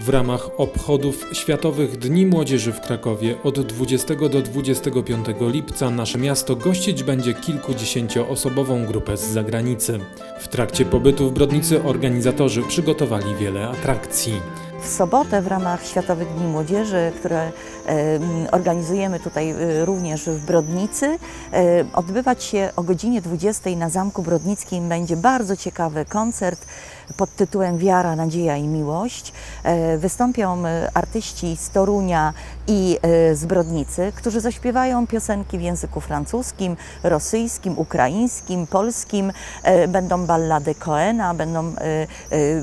W ramach obchodów Światowych Dni Młodzieży w Krakowie od 20 do 25 lipca nasze miasto gościć będzie kilkudziesięcioosobową grupę z zagranicy. W trakcie pobytu w Brodnicy organizatorzy przygotowali wiele atrakcji. W sobotę w ramach Światowych Dni Młodzieży, które e, organizujemy tutaj e, również w Brodnicy, e, odbywać się o godzinie 20 na Zamku Brodnickim będzie bardzo ciekawy koncert pod tytułem Wiara, Nadzieja i Miłość. Wystąpią artyści z Torunia i z Brodnicy, którzy zaśpiewają piosenki w języku francuskim, rosyjskim, ukraińskim, polskim. Będą ballady Coena, będą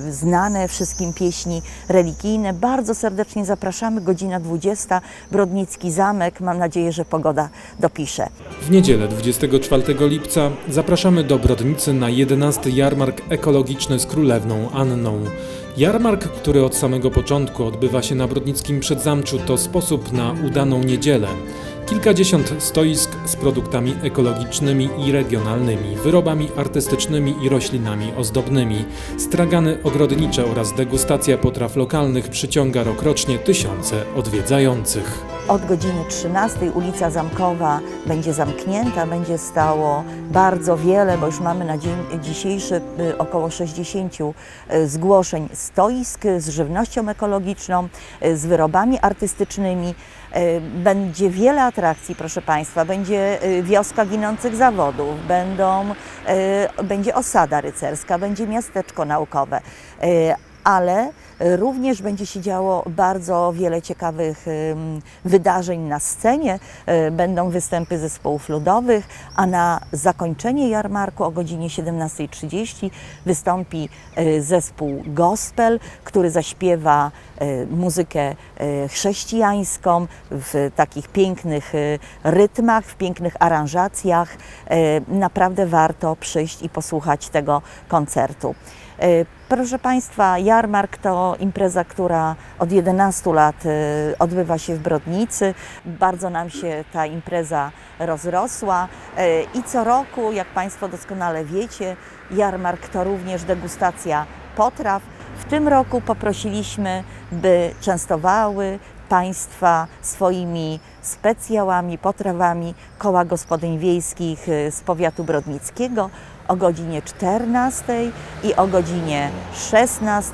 znane wszystkim pieśni religijne. Bardzo serdecznie zapraszamy, godzina 20, Brodnicki Zamek. Mam nadzieję, że pogoda dopisze. W niedzielę 24 lipca zapraszamy do Brodnicy na 11 jarmark ekologiczny z Królewną Anną. Jarmark, który od samego początku odbywa się na Brodnickim Przedzamczu, to sposób na udaną niedzielę. Kilkadziesiąt stoisk z produktami ekologicznymi i regionalnymi, wyrobami artystycznymi i roślinami ozdobnymi, stragany ogrodnicze oraz degustacja potraw lokalnych przyciąga rokrocznie tysiące odwiedzających. Od godziny 13 ulica Zamkowa będzie zamknięta, będzie stało bardzo wiele, bo już mamy na dzień dzisiejszy y, około 60 y, zgłoszeń stoisk z żywnością ekologiczną, y, z wyrobami artystycznymi. Będzie wiele atrakcji, proszę Państwa. Będzie wioska ginących zawodów, będą, będzie osada rycerska, będzie miasteczko naukowe. Ale również będzie się działo bardzo wiele ciekawych wydarzeń na scenie. Y, Będą występy zespołów ludowych, a na zakończenie jarmarku o godzinie 17.30 wystąpi y, zespół gospel, który zaśpiewa muzykę chrześcijańską w takich pięknych rytmach, w pięknych aranżacjach. Naprawdę warto przyjść i posłuchać tego koncertu. Y, Proszę Państwa, jarmark to impreza, która od 11 lat y, odbywa się w Brodnicy. Bardzo nam się ta impreza rozrosła y, i co roku, jak Państwo doskonale wiecie, jarmark to również degustacja potraw. W tym roku poprosiliśmy, by częstowały Państwa swoimi specjałami, potrawami koła gospodyń wiejskich z powiatu brodnickiego o godzinie 14 i o godzinie 16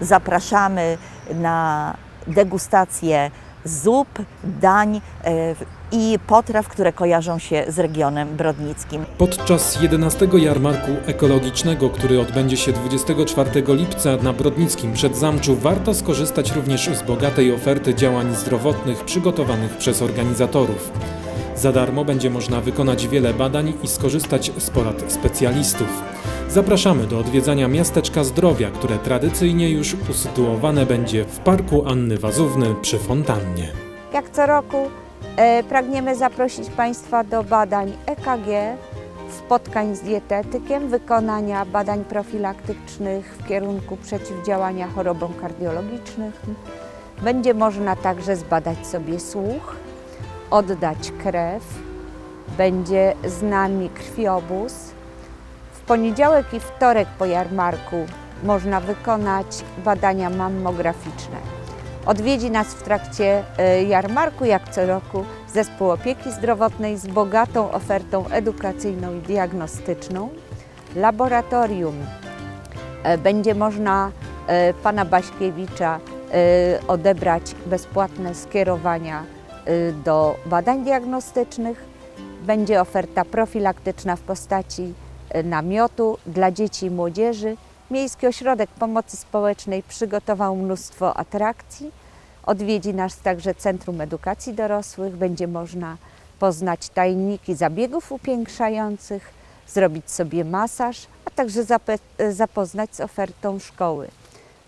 zapraszamy na degustację zup, dań e, i potraw, które kojarzą się z regionem brodnickim. Podczas 11 jarmarku ekologicznego, który odbędzie się 24 lipca na Brodnickim Przedzamczu, warto skorzystać również z bogatej oferty działań zdrowotnych przygotowanych przez organizatorów. Za darmo będzie można wykonać wiele badań i skorzystać z porad specjalistów. Zapraszamy do odwiedzania Miasteczka Zdrowia, które tradycyjnie już usytuowane będzie w Parku Anny Wazówny przy fontannie. Jak co roku e, pragniemy zaprosić Państwa do badań EKG, spotkań z dietetykiem, wykonania badań profilaktycznych w kierunku przeciwdziałania chorobom kardiologicznym. Będzie można także zbadać sobie słuch, oddać krew, będzie z nami krwiobóz. W poniedziałek i wtorek po jarmarku można wykonać badania mammograficzne. Odwiedzi nas w trakcie e, jarmarku, jak co roku, zespół opieki zdrowotnej z bogatą ofertą edukacyjną i diagnostyczną. Laboratorium e, będzie można e, pana Baśkiewicza odebrać bezpłatne skierowania do badań diagnostycznych. Będzie oferta profilaktyczna w postaci e, namiotu dla dzieci i młodzieży. Miejski Ośrodek Pomocy Społecznej przygotował mnóstwo atrakcji. Odwiedzi nas także Centrum Edukacji Dorosłych. Będzie można poznać tajniki zabiegów upiększających, zrobić sobie masaż, a także zapoznać z ofertą szkoły.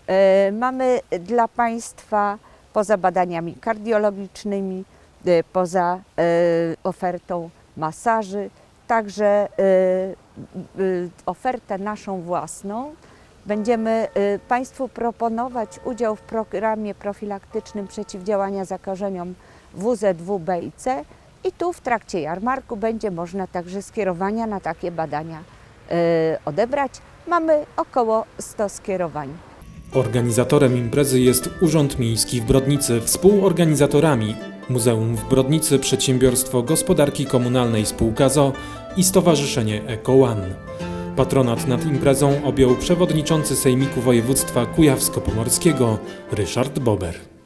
E, Mamy dla Państwa poza badaniami kardiologicznymi, poza e, ofertą masaży, także e, ofertę naszą własną. Będziemy y, Państwu proponować udział w programie profilaktycznym przeciwdziałania zakażeniom WZW B i C i tu w trakcie jarmarku będzie można także skierowania na takie badania y, odebrać. Mamy około 100 skierowań. Organizatorem imprezy jest Urząd Miejski w Brodnicy, współorganizatorami Muzeum w Brodnicy, Przedsiębiorstwo Gospodarki Komunalnej Spółka ZO i Stowarzyszenie Eco One. Patronat nad imprezą objął przewodniczący Sejmiku Województwa Kujawsko-Pomorskiego Ryszard Bober.